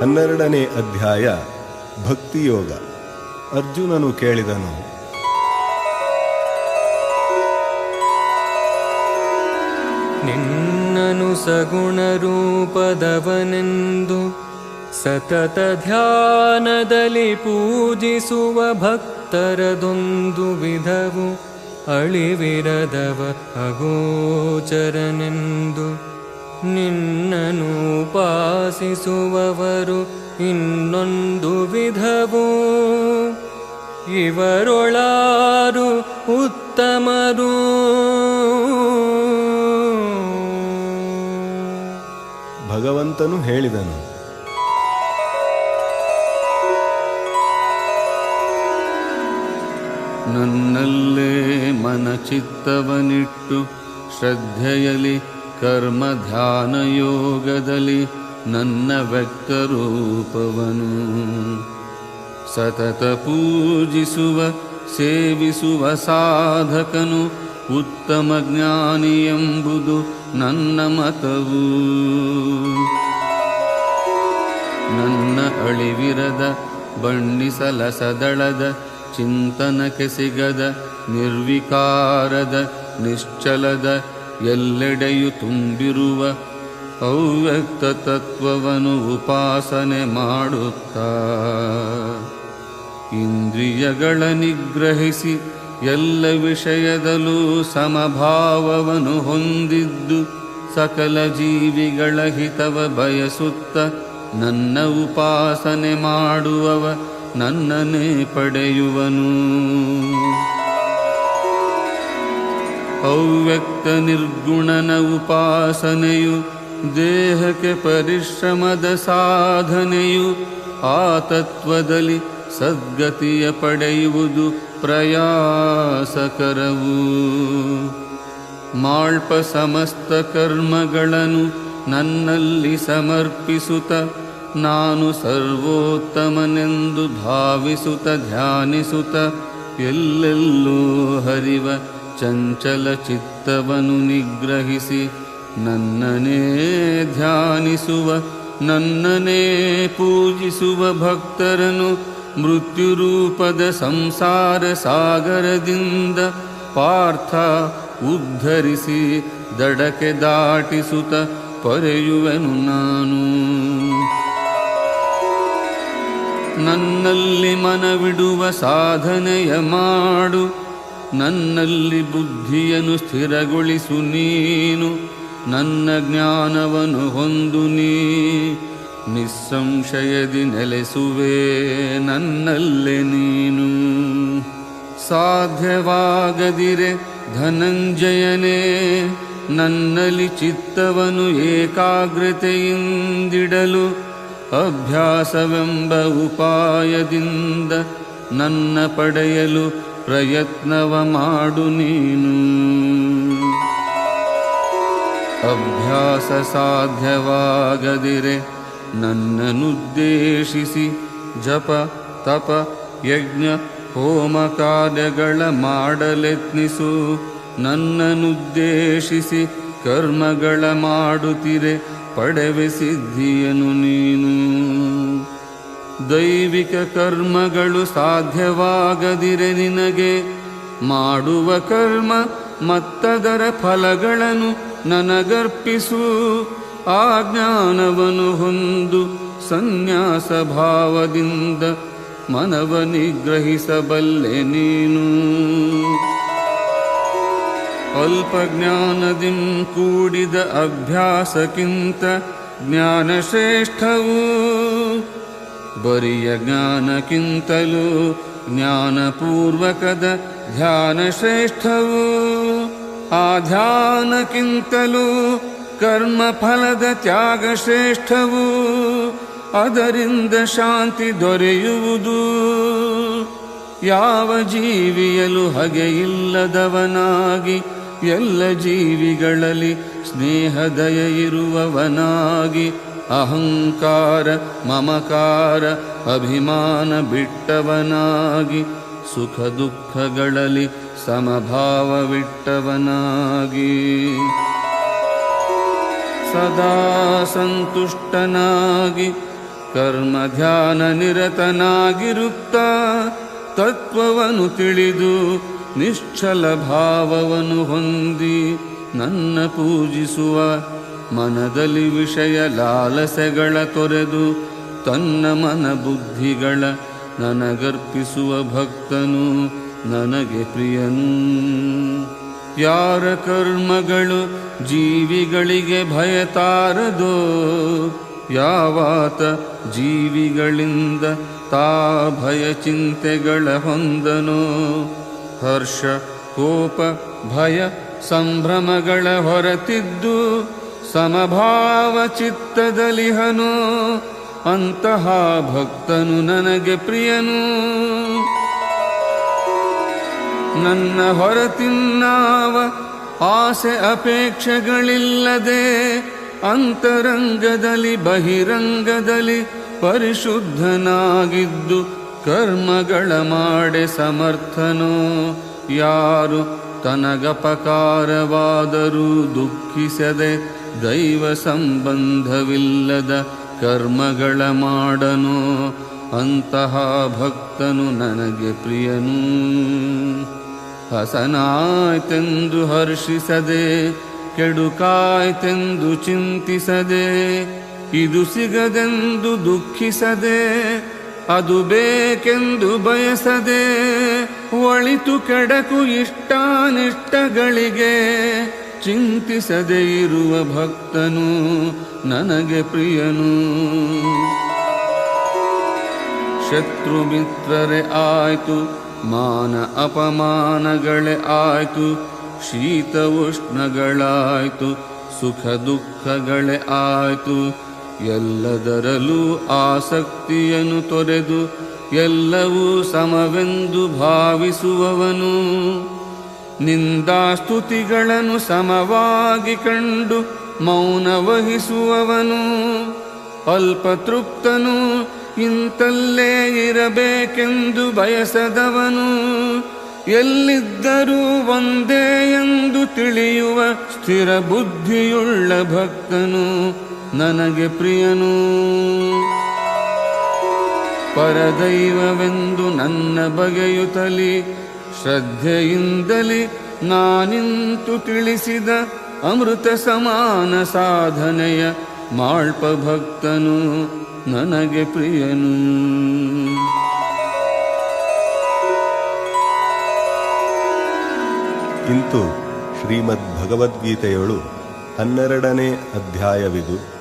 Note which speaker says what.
Speaker 1: ಹನ್ನೆರಡನೇ ಅಧ್ಯಾಯ ಭಕ್ತಿಯೋಗ. ಅರ್ಜುನನು ಕೇಳಿದನು.
Speaker 2: ನಿನ್ನನು ಸಗುಣ ರೂಪದವನೆಂದು ಸತತ ಧ್ಯಾನದಲ್ಲಿ ಪೂಜಿಸುವ ಭಕ್ತರದೊಂದು ವಿಧವು ಅಳಿವಿರದವ ಅಗೋಚರನೆಂದು. ನಿನ್ನನು ಉಪಾಸಿಸುವವರು ಇನ್ನೊಂದು ವಿಧವು. ಇವರೊಳಾರು ಉತ್ತಮರು.
Speaker 1: ಭಗವಂತನು ಹೇಳಿದನು.
Speaker 3: ನನ್ನಲ್ಲೇ ಮನಚಿತ್ತವನಿಟ್ಟು ಶ್ರದ್ಧೆಯಲಿ ಕರ್ಮ ಧ್ಯಾನ ಯೋಗದಲ್ಲಿ ನನ್ನ ವ್ಯಕ್ತರೂಪವನು. ಸತತ ಪೂಜಿಸುವ, ಸೇವಿಸುವ ಸಾಧಕನು ಉತ್ತಮ ಜ್ಞಾನಿ ಎಂಬುದು ನನ್ನ ಮತವು. ನನ್ನ ಅಳಿವಿರದ ಬಣ್ಣಿಸಲ ಸದಳದ ಚಿಂತನಕ್ಕೆ ಸಿಗದ, ನಿರ್ವಿಕಾರದ, ನಿಶ್ಚಲದ ಎಲ್ಲೆಡೆಯು ತುಂಬಿರುವ ಅವ್ಯಕ್ತ ತತ್ವವನ್ನು ಉಪಾಸನೆ ಮಾಡುತ್ತಾ. ಇಂದ್ರಿಯಗಳ ನಿಗ್ರಹಿಸಿ ಎಲ್ಲ ವಿಷಯದಲ್ಲೂ ಸಮಭಾವವನ್ನು ಹೊಂದಿದ್ದು ಸಕಲ ಜೀವಿಗಳ ಹಿತವ ಬಯಸುತ್ತ ನನ್ನ ಉಪಾಸನೆ ಮಾಡುವವ ನನ್ನನೇ ಪಡೆಯುವನು. ಅವ್ಯಕ್ತ ನಿರ್ಗುಣನ ಉಪಾಸನೆಯು, ದೇಹಕ್ಕೆ ಪರಿಶ್ರಮದ ಸಾಧನೆಯು, ಆ ತತ್ವದಲ್ಲಿ ಸದ್ಗತಿಯ ಪಡೆಯುವುದು ಪ್ರಯಾಸಕರವು. ಮಾಳ್ಪ ಸಮಸ್ತ ಕರ್ಮಗಳನ್ನು ನನ್ನಲ್ಲಿ ಸಮರ್ಪಿಸುತ್ತ, ನಾನು ಸರ್ವೋತ್ತಮನೆಂದು ಭಾವಿಸುತ್ತ, ಧ್ಯಾನಿಸುತ್ತ, ಎಲ್ಲೆಲ್ಲೂ ಹರಿವ ಚಂಚಲ ಚಿತ್ತವನು ನಿಗ್ರಹಿಸಿ ನನ್ನನೇ ಧ್ಯಾನಿಸುವ, ನನ್ನನೇ ಪೂಜಿಸುವ ಭಕ್ತರನು ಮೃತ್ಯುರೂಪದ ಸಂಸಾರ ಸಾಗರದಿಂದ ಪಾರ್ಥ ಉದ್ಧರಿಸಿ ದಡಕೆ ದಾಟಿಸುತ್ತ ಪೊರೆಯುವೆನು ನಾನು. ನನ್ನಲ್ಲಿ ಮನವಿಡುವ ಸಾಧನೆಯ ಮಾಡು ನನ್ನಲ್ಲಿ ಬುದ್ಧಿಯನ್ನು ಸ್ಥಿರಗೊಳಿಸು ನೀನು. ನನ್ನ ಜ್ಞಾನವನ್ನು ಹೊಂದು ನೀ. ನಿಸ್ಸಂಶಯದಿ ನೆಲೆಸುವೆ ನನ್ನಲ್ಲೇ ನೀನು. ಸಾಧ್ಯವಾಗದಿರೆ ಧನಂಜಯನೇ, ನನ್ನಲ್ಲಿ ಚಿತ್ತವನು ಏಕಾಗ್ರತೆಯಿಂದಿಡಲು ಅಭ್ಯಾಸವೆಂಬ ಉಪಾಯದಿಂದ ನನ್ನ ಪಡೆಯಲು ಪ್ರಯತ್ನವ ಮಾಡು ನೀನು. ಅಭ್ಯಾಸ ಸಾಧ್ಯವಾಗದಿರೆ ನನ್ನನ್ನುದ್ದೇಶಿಸಿ ಜಪ, ತಪ, ಯಜ್ಞ, ಹೋಮ ಕಾರ್ಯಗಳ ಮಾಡಲೆತ್ನಿಸು. ನನ್ನನ್ನುದ್ದೇಶಿಸಿ ಕರ್ಮಗಳ ಮಾಡುತ್ತಿರೆ ಪಡೆವೆ ಸಿದ್ಧಿಯನು ನೀನು. ದೈವಿಕ ಕರ್ಮಗಳು ಸಾಧ್ಯವಾಗದಿರೆ ನಿನಗೆ. ಮಾಡುವ ಕರ್ಮ ಮತ್ತದರ ಫಲಗಳನ್ನು ನನಗರ್ಪಿಸು. ಆ ಜ್ಞಾನವನ್ನು ಹೊಂದು ಸನ್ಯಾಸ ಭಾವದಿಂದ ಮನವ ನಿಗ್ರಹಿಸಬಲ್ಲೆ ನೀನು. ಅಲ್ಪ ಜ್ಞಾನದಿಂ ಕೂಡಿದ ಅಭ್ಯಾಸಕ್ಕಿಂತ ಜ್ಞಾನ ಶ್ರೇಷ್ಠವು ಬರಿಯ ಜ್ಞಾನಕ್ಕಿಂತಲೂ ಜ್ಞಾನಪೂರ್ವಕದ ಧ್ಯಾನ ಶ್ರೇಷ್ಠವು ಆ ಧ್ಯಾನಕ್ಕಿಂತಲೂ ಕರ್ಮ ಫಲದ ತ್ಯಾಗ ಶ್ರೇಷ್ಠವು ಅದರಿಂದ ಶಾಂತಿ ದೊರೆಯುವುದು. ಯಾವ ಜೀವಿಯಲು ಹಗೆಯಿಲ್ಲದವನಾಗಿ ಎಲ್ಲ ಜೀವಿಗಳಲ್ಲಿ ಸ್ನೇಹದಯ ಇರುವವನಾಗಿ ಅಹಂಕಾರ, ಮಮಕಾರ, ಅಭಿಮಾನ ಬಿಟ್ಟವನಾಗಿ, ಸುಖ ದುಃಖಗಳಲ್ಲಿ ಸಮಭಾವವಿಟ್ಟವನಾಗಿ ಸದಾ ಸಂತುಷ್ಟನಾಗಿ, ಕರ್ಮ ಧ್ಯಾನ ನಿರತನಾಗಿರುತ್ತ, ತತ್ವವನ್ನು ತಿಳಿದು ನಿಶ್ಚಲ ಭಾವವನ್ನು ಹೊಂದಿ, ನನ್ನ ಪೂಜಿಸುವ ಮನದಲ್ಲಿ ವಿಷಯ ಲಾಲಸೆಗಳ ತೊರೆದು ತನ್ನ ಮನ ಬುದ್ಧಿಗಳ ನನಗರ್ಪಿಸುವ ಭಕ್ತನು ನನಗೆ ಪ್ರಿಯನು. ಯಾರ ಕರ್ಮಗಳು ಜೀವಿಗಳಿಗೆ ಭಯ ತಾರದೋ ಯಾವಾತ ಜೀವಿಗಳಿಂದ ತಾ ಭಯ ಚಿಂತೆಗಳ ಹೊಂದನೋ, ಹರ್ಷ, ಕೋಪ, ಭಯ, ಸಂಭ್ರಮಗಳ ಹೊರತಿದ್ದು ಸಮಭಾವ ಚಿತ್ತದಲಿಹನು ಅಂತಹ ಭಕ್ತನು ನನಗೆ ಪ್ರಿಯನು. ನನ್ನ ಹೊರತಿನ್ನಾವ ಆಸೆ ಅಪೇಕ್ಷೆಗಳಿಲ್ಲದೆ ಅಂತರಂಗದಲ್ಲಿ, ಬಹಿರಂಗದಲ್ಲಿ ಪರಿಶುದ್ಧನಾಗಿದ್ದು ಕರ್ಮಗಳ ಮಾಡೆ ಸಮರ್ಥನೋ. ಯಾರು ತನಗಪಕಾರವಾದರೂ ದುಃಖಿಸದೆ ದೈವ ಸಂಬಂಧವಿಲ್ಲದ ಕರ್ಮಗಳ ಮಾಡನು, ಅಂತಹ ಭಕ್ತನು ನನಗೆ ಪ್ರಿಯನು. ಹಸನಾಯ್ತೆಂದು ಹರ್ಷಿಸದೆ, ಕೆಡುಕಾಯ್ತೆಂದು ಚಿಂತಿಸದೆ, ಇದು ಸಿಗದೆಂದು ದುಃಖಿಸದೆ, ಅದು ಬೇಕೆಂದು ಬಯಸದೆ, ಒಳಿತು ಕೆಡಕು ಇಷ್ಟಾನಿಷ್ಟಗಳಿಗೆ ಚಿಂತಿಸದೆ ಇರುವ ಭಕ್ತನು ನನಗೆ ಪ್ರಿಯನು. ಶತ್ರು ಮಿತ್ರರೇ ಆಯ್ತು, ಮಾನ ಅಪಮಾನಗಳೇ ಆಯ್ತು, ಶೀತ ಉಷ್ಣಗಳಾಯ್ತು, ಸುಖ ದುಃಖಗಳೇ ಆಯ್ತು. ಎಲ್ಲದರಲ್ಲೂ ಆಸಕ್ತಿಯನ್ನು ತೊರೆದು ಎಲ್ಲವೂ ಸಮವೆಂದು ಭಾವಿಸುವವನು. ನಿಂದಾಸ್ತುತಿಗಳನ್ನು ಸಮವಾಗಿ ಕಂಡು ಮೌನ ವಹಿಸುವವನು. ಅಲ್ಪತೃಪ್ತನು ಇಂತಲ್ಲೇ ಇರಬೇಕೆಂದು ಬಯಸದವನು. ಎಲ್ಲಿದ್ದರೂ ಒಂದೇ ಎಂದು ತಿಳಿಯುವ ಸ್ಥಿರ ಬುದ್ಧಿಯುಳ್ಳ ಭಕ್ತನು ನನಗೆ ಪ್ರಿಯನು. ಪರದೈವವೆಂದು ನನ್ನ ಬಗೆಯುತ್ತಲಿ ಶ್ರದ್ಧೆಯಿಂದಲಿ ನಾನಿಂತು ತಿಳಿಸಿದ ಅಮೃತ ಸಮಾನ ಸಾಧನೆಯ ಮಾಳ್ಪ ಭಕ್ತನು ನನಗೆ ಪ್ರಿಯನು.
Speaker 1: ಇಂತು ಶ್ರೀಮದ್ ಭಗವದ್ಗೀತೆಯೊಳು ಹನ್ನೆರಡನೇ ಅಧ್ಯಾಯವಿದು.